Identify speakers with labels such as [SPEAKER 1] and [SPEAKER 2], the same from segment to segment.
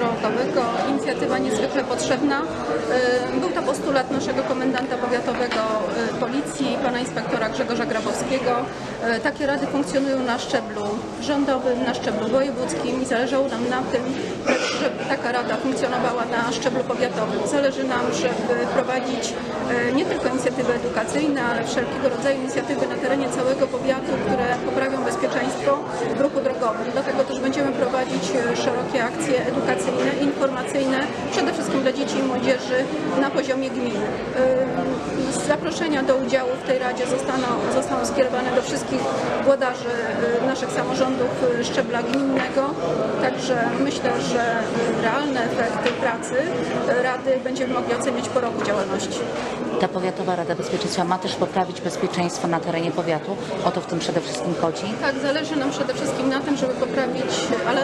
[SPEAKER 1] drogowego. Inicjatywa niezwykle potrzebna. Y, Był to postulat naszego komendanta powiatowego y, policji, pana inspektora Grzegorza Grabowskiego. Y, Takie rady funkcjonują na szczeblu rządowym, na szczeblu wojewódzkim i zależało nam na tym, żeby taka rada funkcjonowała na szczeblu powiatowym. Zależy nam, żeby prowadzić e, nie tylko inicjatywy edukacyjne, ale wszelkiego rodzaju inicjatywy na terenie całego powiatu, które poprawią bezpieczeństwo w ruchu drogowym. Dlatego też będziemy prowadzić e, szerokie akcje edukacyjne, informacyjne, przede wszystkim dla dzieci i młodzieży na poziomie gminy. E, Zaproszenia do udziału w tej Radzie zostaną, zostaną skierowane do wszystkich włodarzy e, naszych samorządów szczebla gminnego, także myślę, że realne efekty pracy Rady będziemy mogli oceniać po roku działalności.
[SPEAKER 2] Ta Powiatowa Rada Bezpieczeństwa ma też poprawić bezpieczeństwo na terenie powiatu. O to w tym przede wszystkim chodzi.
[SPEAKER 1] Tak, zależy nam przede wszystkim na tym, żeby poprawić alarmujące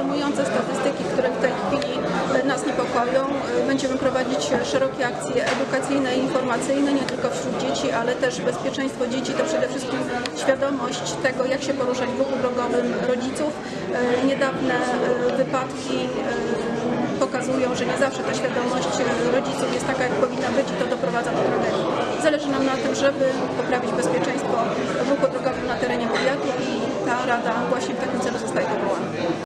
[SPEAKER 1] Będziemy prowadzić szerokie akcje edukacyjne i informacyjne, nie tylko wśród dzieci, ale też bezpieczeństwo dzieci to przede wszystkim świadomość tego, jak się poruszać w ruchu drogowym rodziców. E, Niedawne e, wypadki e, pokazują, że nie zawsze ta świadomość rodziców jest taka, jak powinna być i to doprowadza do tragedii. Zależy nam na tym, żeby poprawić bezpieczeństwo w ruchu drogowym na terenie powiatu i ta rada właśnie w takim celu zostaje powołana.